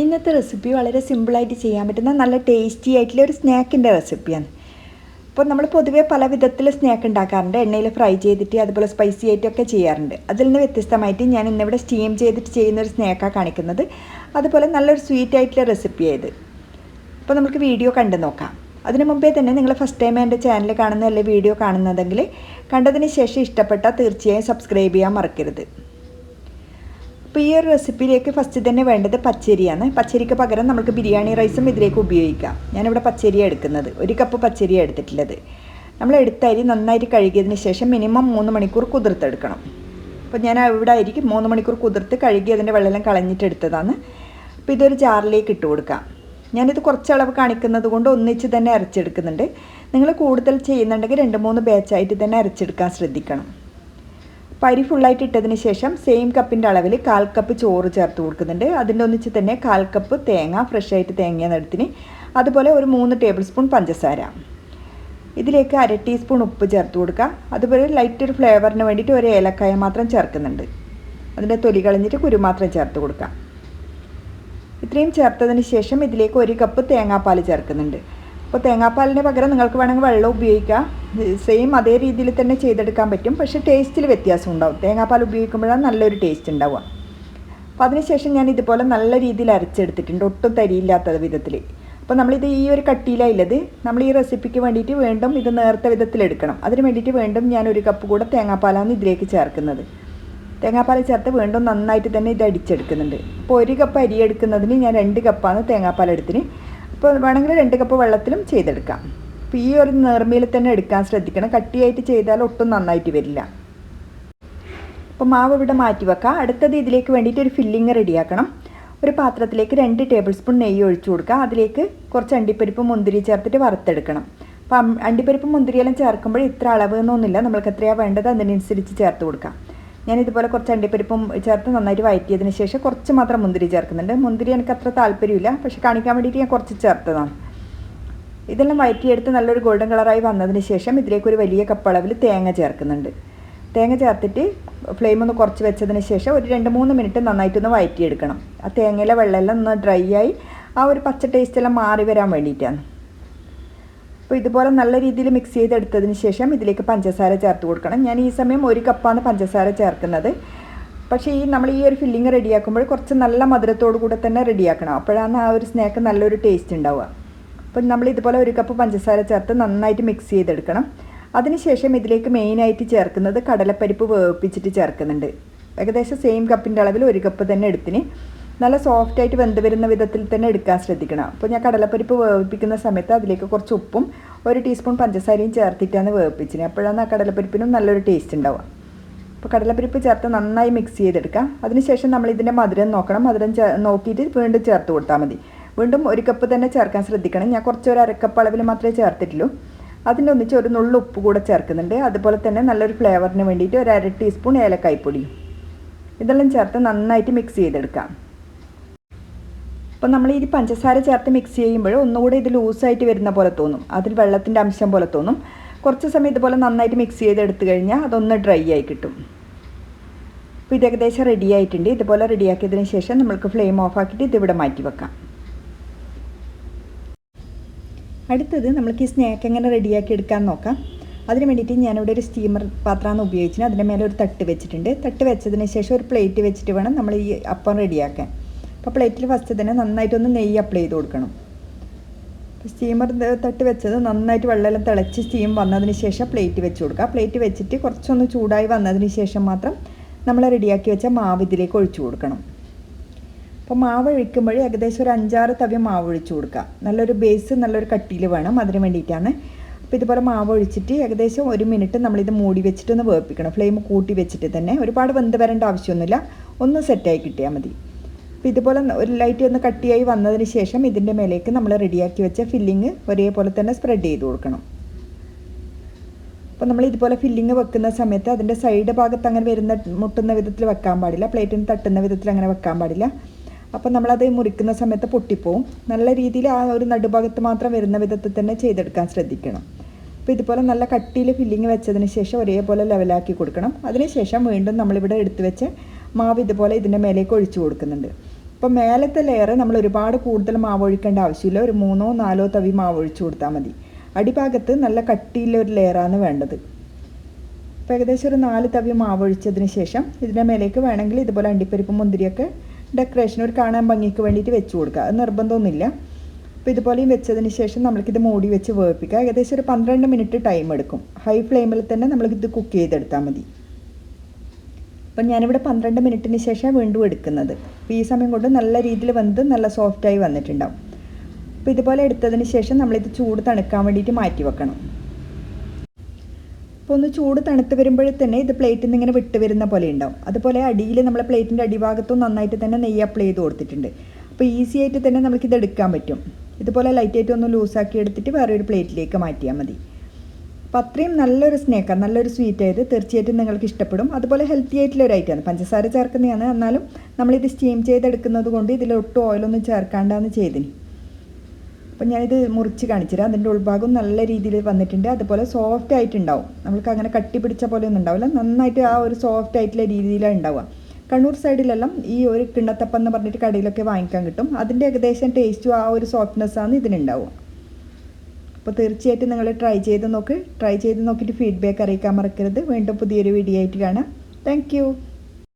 ഇന്നത്തെ റെസിപ്പി വളരെ സിമ്പിളായിട്ട് ചെയ്യാൻ പറ്റുന്ന നല്ല ടേസ്റ്റി ആയിട്ടുള്ള ഒരു സ്നാക്കിന്റെ റെസിപ്പിയാണ്. അപ്പോൾ നമ്മൾ പൊതുവേ പല വിധത്തിൽ സ്നാക്ക് ഉണ്ടാക്കാറുണ്ട്. എണ്ണയിൽ ഫ്രൈ ചെയ്തിട്ട് അതുപോലെ സ്പൈസി ആയിട്ടൊക്കെ ചെയ്യാറുണ്ട്. അതിൽ നിന്ന് വ്യത്യസ്തമായിട്ട് ഞാൻ ഇന്നിവിടെ സ്റ്റീം ചെയ്തിട്ട് ചെയ്യുന്ന ഒരു സ്നാക്കാണ് കാണിക്കുന്നത്. അതുപോലെ നല്ലൊരു സ്വീറ്റ് ആയിട്ടുള്ള റെസിപ്പിയായത്. അപ്പോൾ നമുക്ക് വീഡിയോ കണ്ടു നോക്കാം. അതിനു മുമ്പേ തന്നെ നിങ്ങൾ ഫസ്റ്റ് ടൈം എന്റെ ചാനൽ കാണുന്ന അല്ലെങ്കിൽ വീഡിയോ കാണുന്നതെങ്കിൽ കണ്ടതിന് ശേഷം ഇഷ്ടപ്പെട്ടാൽ തീർച്ചയായും സബ്സ്ക്രൈബ് ചെയ്യാൻ മറക്കരുത്. അപ്പോൾ ഈ ഒരു റെസിപ്പിയിലേക്ക് ഫസ്റ്റ് തന്നെ വേണ്ടത് പച്ചരിയാണ്. പച്ചരിക്ക് പകരം നമുക്ക് ബിരിയാണി റൈസും ഇതിലേക്ക് ഉപയോഗിക്കാം. ഞാനിവിടെ പച്ചരി എടുക്കുന്നത്. ഒരു കപ്പ് പച്ചരി എടുത്തിട്ടുള്ളത്. നമ്മൾ എടുത്ത അരി നന്നായിട്ട് കഴുകിയതിന് ശേഷം മിനിമം മൂന്ന് മണിക്കൂർ കുതിർത്തെടുക്കണം. അപ്പോൾ ഞാൻ ഇവിടെ അരിക്ക് മൂന്ന് മണിക്കൂർ കുതിർത്ത് കഴുകി അതിന്റെ വെള്ളം കളഞ്ഞിട്ട് എടുത്തതാണ്. അപ്പോൾ ഇതൊരു ജാറിലേക്ക് ഇട്ട് കൊടുക്കാം. ഞാനിത് കുറച്ച് അളവ് കാണിക്കുന്നത് കൊണ്ട് ഒന്നിച്ച് തന്നെ അരച്ചെടുക്കുന്നുണ്ട്. നിങ്ങൾ കൂടുതൽ ചെയ്യുന്നുണ്ടെങ്കിൽ രണ്ട് മൂന്ന് ബാച്ചായിട്ട് തന്നെ അരച്ചെടുക്കാൻ ശ്രദ്ധിക്കണം. അരി ഫുള്ളായിട്ട് ഇട്ടതിന് ശേഷം സെയിം കപ്പിന്റെ അളവിൽ കാൽ കപ്പ് ചോറ് ചേർത്ത് കൊടുക്കുന്നുണ്ട്. അതിന്റെ ഒന്നിച്ച് തന്നെ കാൽ കപ്പ് തേങ്ങ ഫ്രഷ് ആയിട്ട് തേങ്ങ എടുത്തിന്. അതുപോലെ ഒരു മൂന്ന് ടേബിൾ സ്പൂൺ പഞ്ചസാര. ഇതിലേക്ക് അര ടീസ്പൂൺ ഉപ്പ് ചേർത്ത് കൊടുക്കുക. അതുപോലെ ലൈറ്റ് ഒരു ഫ്ലേവറിന് വേണ്ടിയിട്ട് ഒരു ഏലക്കായ മാത്രം ചേർക്കുന്നുണ്ട്. അതിന്റെ തൊലി കളഞ്ഞിട്ട് കുരു മാത്രം ചേർത്ത് കൊടുക്കുക. ഇത്രയും ചേർത്തതിന് ശേഷം ഇതിലേക്ക് ഒരു കപ്പ് തേങ്ങാപ്പാൽ ചേർക്കുന്നുണ്ട്. അപ്പോൾ തേങ്ങാപ്പാലിന് പകരം നിങ്ങൾക്ക് വേണമെങ്കിൽ വെള്ളം ഉപയോഗിക്കാം. സെയിം അതേ രീതിയിൽ തന്നെ ചെയ്തെടുക്കാൻ പറ്റും. പക്ഷേ ടേസ്റ്റിൽ വ്യത്യാസം ഉണ്ടാവും. തേങ്ങാപ്പാൽ ഉപയോഗിക്കുമ്പോഴാണ് നല്ലൊരു ടേസ്റ്റ് ഉണ്ടാവുക. അപ്പോൾ അതിനുശേഷം ഞാൻ ഇതുപോലെ നല്ല രീതിയിൽ അരച്ചെടുത്തിട്ടുണ്ട്. ഒട്ടും തരിയില്ലാത്ത വിധത്തിൽ. അപ്പോൾ നമ്മളിത് ഈ ഒരു കട്ടിയിലായുള്ളത് നമ്മൾ ഈ റെസിപ്പിക്ക് വേണ്ടിയിട്ട് വീണ്ടും ഇത് നേർത്ത വിധത്തിൽ എടുക്കണം. അതിന് വേണ്ടിയിട്ട് വീണ്ടും ഞാൻ ഒരു കപ്പ് കൂടെ തേങ്ങാപ്പാലാണ് ഇതിലേക്ക് ചേർക്കുന്നത്. തേങ്ങാപ്പാൽ ചേർത്ത് വീണ്ടും നന്നായിട്ട് തന്നെ ഇത് അടിച്ചെടുക്കുന്നുണ്ട്. അപ്പോൾ ഒരു കപ്പ് അരി എടുക്കുന്നതിന് ഞാൻ രണ്ട് കപ്പാണ് തേങ്ങാപ്പാൽ എടുത്തിന്. അപ്പോൾ വേണമെങ്കിൽ രണ്ട് കപ്പ് വെള്ളത്തിലും ചെയ്തെടുക്കാം. അപ്പോൾ ഈ ഒരു നേർമയിൽ തന്നെ എടുക്കാൻ ശ്രദ്ധിക്കണം. കട്ടിയായിട്ട് ചെയ്താൽ ഒട്ടും നന്നായിട്ട് വരില്ല. അപ്പോൾ മാവ് ഇവിടെ മാറ്റി വെക്കാം. അടുത്തത് ഇതിലേക്ക് വേണ്ടിയിട്ട് ഒരു ഫില്ലിങ് റെഡിയാക്കണം. ഒരു പാത്രത്തിലേക്ക് രണ്ട് ടേബിൾ സ്പൂൺ നെയ്യ് ഒഴിച്ചു കൊടുക്കുക. അതിലേക്ക് കുറച്ച് അണ്ടിപ്പരിപ്പ് മുന്തിരി ചേർത്തിട്ട് വറുത്തെടുക്കണം. അപ്പം അണ്ടിപ്പരിപ്പ് മുന്തിരിയെല്ലാം ചേർക്കുമ്പോൾ ഇത്ര അളവ് എന്നൊന്നുമില്ല. നമ്മൾക്ക് എത്രയാണ് വേണ്ടത്? അതിനനുസരിച്ച് ചേർത്ത് കൊടുക്കാം. ഞാൻ ഇതുപോലെ കുറച്ച് അണ്ടിപ്പരിപ്പും ചേർത്ത് നന്നായിട്ട് വഴറ്റിയതിന് ശേഷം കുറച്ച് മാത്രം മുന്തിരി ചേർക്കുന്നുണ്ട്. മുന്തിരി എനിക്ക് അത്ര താല്പര്യമില്ല. പക്ഷെ കാണിക്കാൻ വേണ്ടിയിട്ട് ഞാൻ കുറച്ച് ചേർത്തതാണ്. ഇതെല്ലാം വഴറ്റിയെടുത്ത് നല്ലൊരു ഗോൾഡൻ കളറായി വന്നതിന് ശേഷം ഇതിലേക്ക് ഒരു വലിയ കപ്പളവിൽ തേങ്ങ ചേർക്കുന്നുണ്ട്. തേങ്ങ ചേർത്തിട്ട് ഫ്ലെയിം ഒന്ന് കുറച്ച് വെച്ചതിന് ശേഷം ഒരു രണ്ട് മൂന്ന് മിനിറ്റ് നന്നായിട്ടൊന്ന് വഴറ്റിയെടുക്കണം ആ തേങ്ങയിലെ വെള്ളമെല്ലാം ഒന്ന് ഡ്രൈ ആയി ആ ഒരു പച്ച ടേസ്റ്റെല്ലാം മാറി വരാൻ വേണ്ടിയിട്ടാണ്. അപ്പോൾ ഇതുപോലെ നല്ല രീതിയിൽ മിക്സ് ചെയ്തെടുത്തതിന് ശേഷം ഇതിലേക്ക് പഞ്ചസാര ചേർത്ത് കൊടുക്കണം. ഞാൻ ഈ സമയം ഒരു കപ്പാണ് പഞ്ചസാര ചേർക്കുന്നത്. പക്ഷേ ഈ നമ്മൾ ഈ ഒരു ഫില്ലിങ് റെഡിയാക്കുമ്പോൾ കുറച്ച് നല്ല മധുരത്തോടു കൂടെ തന്നെ റെഡിയാക്കണം. അപ്പോഴാണ് ആ ഒരു സ്നാക്ക് നല്ലൊരു ടേസ്റ്റ് ഉണ്ടാവുക. അപ്പം നമ്മൾ ഇതുപോലെ ഒരു കപ്പ് പഞ്ചസാര ചേർത്ത് നന്നായിട്ട് മിക്സ് ചെയ്തെടുക്കണം. അതിനുശേഷം ഇതിലേക്ക് മെയിനായിട്ട് ചേർക്കുന്നത് കടലപ്പരിപ്പ് വേവിപ്പിച്ചിട്ട് ചേർക്കുന്നുണ്ട്. ഏകദേശം സെയിം കപ്പിന്റെ അളവിൽ ഒരു കപ്പ് തന്നെ എടുത്തിന്. നല്ല സോഫ്റ്റ് ആയിട്ട് വെന്ത് വരുന്ന വിധത്തിൽ തന്നെ എടുക്കാൻ ശ്രദ്ധിക്കണം. അപ്പോൾ ഞാൻ കടലപ്പരിപ്പ് വേവിപ്പിക്കുന്ന സമയത്ത് അതിലേക്ക് കുറച്ച് ഉപ്പും ഒരു ടീസ്പൂൺ പഞ്ചസാരയും ചേർത്തിട്ടാണ് വേവിപ്പിച്ചത് അപ്പോഴാണ് ആ കടലപ്പരിപ്പിനും നല്ലൊരു ടേസ്റ്റ് ഉണ്ടാവുക. അപ്പോൾ കടലപ്പരിപ്പ് ചേർത്ത് നന്നായി മിക്സ് ചെയ്തെടുക്കാം. അതിനുശേഷം നമ്മൾ ഇതിന്റെ മധുരം നോക്കണം. മധുരം നോക്കിയിട്ട് വീണ്ടും ചേർത്ത് കൊടുത്താൽ മതി. വീണ്ടും ഒരു കപ്പ് തന്നെ ചേർക്കാൻ ശ്രദ്ധിക്കണം. ഞാൻ കുറച്ച് ഒരു അരക്കപ്പ് അളവിൽ മാത്രമേ ചേർത്തിട്ടുള്ളൂ. അതിന്റെ ഒന്നിച്ച് ഒരു നുള്ളു ഉപ്പ് കൂടെ ചേർക്കുന്നുണ്ട്. അതുപോലെ തന്നെ നല്ലൊരു ഫ്ലേവറിന് വേണ്ടിയിട്ട് ഒരു അര ടീസ്പൂൺ ഏലക്കായ്പ്പൊടിയും. ഇതെല്ലാം ചേർത്ത് നന്നായിട്ട് മിക്സ് ചെയ്തെടുക്കാം. അപ്പോൾ നമ്മൾ ഈ പഞ്ചസാര ചേർത്ത് മിക്സ് ചെയ്യുമ്പോൾ ഒന്നുകൂടെ ഇത് ലൂസായിട്ട് വരുന്ന പോലെ തോന്നും. അതിൽ വെള്ളത്തിന്റെ അംശം പോലെ തോന്നും. കുറച്ച് സമയം ഇതുപോലെ നന്നായിട്ട് മിക്സ് ചെയ്തെടുത്ത് കഴിഞ്ഞാൽ അതൊന്ന് ഡ്രൈ ആയി കിട്ടും. അപ്പോൾ ഇത് ഏകദേശം റെഡി ആയിട്ടുണ്ട്. ഇതുപോലെ റെഡിയാക്കിയതിന് ശേഷം നമ്മൾക്ക് ഫ്ലെയിം ഓഫ് ആക്കിയിട്ട് ഇതിവിടെ മാറ്റി വെക്കാം. അടുത്തത് നമ്മൾക്ക് ഈ സ്നാക്ക് എങ്ങനെ റെഡിയാക്കി എടുക്കാൻ നോക്കാം. അതിന് വേണ്ടിയിട്ട് ഞാനിവിടെ ഒരു സ്റ്റീമർ പാത്രമാണ് ഉപയോഗിച്ചത് അതിന്റെ മേലെ ഒരു തട്ട് വെച്ചിട്ടുണ്ട്. തട്ട് വെച്ചതിന് ശേഷം ഒരു പ്ലേറ്റ് വെച്ചിട്ട് വേണം നമ്മൾ ഈ അപ്പം റെഡിയാക്കാൻ അപ്പോൾ പ്ലേറ്റിൽ ഫസ്റ്റ് തന്നെ നന്നായിട്ടൊന്ന് നെയ്യ് അപ്ലൈ ചെയ്ത് കൊടുക്കണം. സ്റ്റീമർ തട്ട് വെച്ചത് നന്നായിട്ട് വെള്ളമെല്ലാം തിളച്ച് സ്റ്റീം വന്നതിന് ശേഷം പ്ലേറ്റ് വെച്ച് കൊടുക്കുക. പ്ലേറ്റ് വെച്ചിട്ട് കുറച്ചൊന്ന് ചൂടായി വന്നതിന് ശേഷം മാത്രം നമ്മൾ റെഡിയാക്കി വെച്ച മാവ് ഇതിലേക്ക് ഒഴിച്ചു കൊടുക്കണം. അപ്പോൾ മാവ് ഒഴിക്കുമ്പോൾ ഏകദേശം ഒരു അഞ്ചാറ് തവ്യ മാവ് ഒഴിച്ചു കൊടുക്കുക. നല്ലൊരു ബേസ് നല്ലൊരു കട്ടിയിൽ വേണം. അതിന് വേണ്ടിയിട്ടാണ്. അപ്പോൾ ഇതുപോലെ മാവ് ഒഴിച്ചിട്ട് ഏകദേശം ഒരു മിനിറ്റ് നമ്മളിത് മൂടി വെച്ചിട്ട് ഒന്ന് വേപ്പിക്കണം ഫ്ലെയിം കൂട്ടി വെച്ചിട്ട് തന്നെ ഒരുപാട് വെന്ത് വരേണ്ട ആവശ്യമൊന്നുമില്ല. ഒന്ന് സെറ്റായി കിട്ടിയാൽ മതി. അപ്പോൾ ഇതുപോലെ ഒരു ലൈറ്റ് ഒന്ന് കട്ടിയായി വന്നതിന് ശേഷം ഇതിന്റെ മേലേക്ക് നമ്മൾ റെഡിയാക്കി വെച്ച ഫില്ലിങ് ഒരേപോലെ തന്നെ സ്പ്രെഡ് ചെയ്ത് കൊടുക്കണം. അപ്പോൾ നമ്മൾ ഇതുപോലെ ഫില്ലിങ് വെക്കുന്ന സമയത്ത് അതിന്റെ സൈഡ് ഭാഗത്ത് അങ്ങനെ വരുന്ന മുട്ടുന്ന വിധത്തിൽ വെക്കാൻ പാടില്ല. പ്ലേറ്റിന് തട്ടുന്ന വിധത്തിൽ അങ്ങനെ വെക്കാൻ പാടില്ല. അപ്പോൾ നമ്മളത് മുറിക്കുന്ന സമയത്ത് പൊട്ടിപ്പോവും. നല്ല രീതിയിൽ ആ ഒരു നടുഭാഗത്ത് മാത്രം വരുന്ന വിധത്തിൽ തന്നെ ചെയ്തെടുക്കാൻ ശ്രദ്ധിക്കണം. അപ്പോൾ ഇതുപോലെ നല്ല കട്ടിയിൽ ഫില്ലിങ് വെച്ചതിന് ശേഷം ഒരേപോലെ ലെവലാക്കി കൊടുക്കണം. അതിനുശേഷം വീണ്ടും നമ്മളിവിടെ എടുത്തു വെച്ച് മാവ് ഇതുപോലെ ഇതിന്റെ മേലേക്ക് ഒഴിച്ചു കൊടുക്കുന്നുണ്ട്. അപ്പോൾ മേലത്തെ ലെയർ നമ്മൾ ഒരുപാട് കൂടുതൽ മാവ് ഒഴിക്കേണ്ട ആവശ്യമില്ല. ഒരു മൂന്നോ നാലോ തവി മാവ് ഒഴിച്ചു കൊടുത്താൽ മതി. അടിഭാഗത്ത് നല്ല കട്ടിയുള്ള ഒരു ലെയറാണ് വേണ്ടത്. അപ്പോൾ ഏകദേശം ഒരു നാല് തവി മാവ് ഒഴിച്ചതിന് ശേഷം ഇതിന്റെ മേലേക്ക് വേണമെങ്കിൽ ഇതുപോലെ അണ്ടിപ്പരിപ്പ് മുന്തിരിയൊക്കെ ഡെക്കറേഷൻ ഒരു കാണാൻ ഭംഗിക്ക് വേണ്ടിയിട്ട് വെച്ച് കൊടുക്കുക. അത് നിർബന്ധമൊന്നുമില്ല. അപ്പോൾ ഇതുപോലെയും വെച്ചതിന് ശേഷം നമ്മൾക്കിത് മൂടി വെച്ച് വേവിപ്പിക്കുക. ഏകദേശം ഒരു പന്ത്രണ്ട് മിനിറ്റ് ടൈം എടുക്കും. ഹൈ ഫ്ലെയിമിൽ തന്നെ നമ്മൾക്കിത് കുക്ക് ചെയ്തെടുത്താൽ മതി. അപ്പം ഞാനിവിടെ പന്ത്രണ്ട് മിനിറ്റിന് ശേഷം വീണ്ടും എടുക്കുന്നത്. അപ്പോൾ ഈ സമയം കൊണ്ട് നല്ല രീതിയിൽ വെന്ത് നല്ല സോഫ്റ്റായി വന്നിട്ടുണ്ടാവും. അപ്പോൾ ഇതുപോലെ എടുത്തതിന് ശേഷം നമ്മളിത് ചൂട് തണുക്കാൻ വേണ്ടിയിട്ട് മാറ്റി വെക്കണം. അപ്പോൾ ഒന്ന് ചൂട് തണുത്ത് വരുമ്പോഴേ തന്നെ ഇത് പ്ലേറ്റിൽ നിന്ന് ഇങ്ങനെ വിട്ട് വരുന്ന പോലെ ഉണ്ടാവും. അതുപോലെ അടിയിൽ നമ്മൾ പ്ലേറ്റിന്റെ അടിഭാഗത്തും നന്നായിട്ട് തന്നെ നെയ്യ് അപ്ലൈ ചെയ്ത് കൊടുത്തിട്ടുണ്ട്. അപ്പോൾ ഈസി ആയിട്ട് തന്നെ നമുക്കിത് എടുക്കാൻ പറ്റും. ഇതുപോലെ ലൈറ്റായിട്ട് ഒന്ന് ലൂസാക്കി എടുത്തിട്ട് വേറെ ഒരു പ്ലേറ്റിലേക്ക് മാറ്റിയാൽ മതി. അപ്പോൾ അത്രയും നല്ലൊരു സ്നേക്കാണ് നല്ലൊരു സ്വീറ്റ് ആയത് തീർച്ചയായിട്ടും നിങ്ങൾക്ക് ഇഷ്ടപ്പെടും. അതുപോലെ ഹെൽത്തി ആയിട്ടുള്ള ഒരു ഐറ്റമാണ് പഞ്ചസാര ചേർക്കുന്നതാണ്. എന്നാലും നമ്മളിത് സ്റ്റീം ചെയ്തെടുക്കുന്നത് കൊണ്ട് ഇതിൽ ഒട്ടും ഓയിലൊന്നും ചേർക്കാണ്ടാന്ന് ചെയ്തിന് അപ്പം ഞാനിത് മുറിച്ച് കാണിച്ചുതരാം. അതിന്റെ ഉൾഭാഗം നല്ല രീതിയിൽ വന്നിട്ടുണ്ട്. അതുപോലെ സോഫ്റ്റ് ആയിട്ടുണ്ടാവും. നമ്മൾക്ക് അങ്ങനെ കട്ടി പിടിച്ച പോലെ ഒന്നും ഉണ്ടാവില്ല. നന്നായിട്ട് ആ ഒരു സോഫ്റ്റ് ആയിട്ടുള്ള രീതിയിലാണ് ഉണ്ടാവുക. കണ്ണൂർ സൈഡിലെല്ലാം ഈ ഒരു കിണ്ണത്തപ്പം എന്ന് പറഞ്ഞിട്ട് കടയിലൊക്കെ വാങ്ങിക്കാൻ കിട്ടും. അതിന്റെ ഏകദേശം ടേസ്റ്റും ആ ഒരു സോഫ്റ്റ്നെസ്സാണ് ഇതിനുണ്ടാവുക. അപ്പോൾ തീർച്ചയായിട്ടും നിങ്ങൾ ട്രൈ ചെയ്ത് നോക്ക്. ട്രൈ ചെയ്ത് നോക്കിയിട്ട് ഫീഡ്ബാക്ക് അറിയിക്കാൻ മറക്കരുത്. വീണ്ടും പുതിയൊരു വീഡിയോ ആയിട്ട് കാണാം. താങ്ക്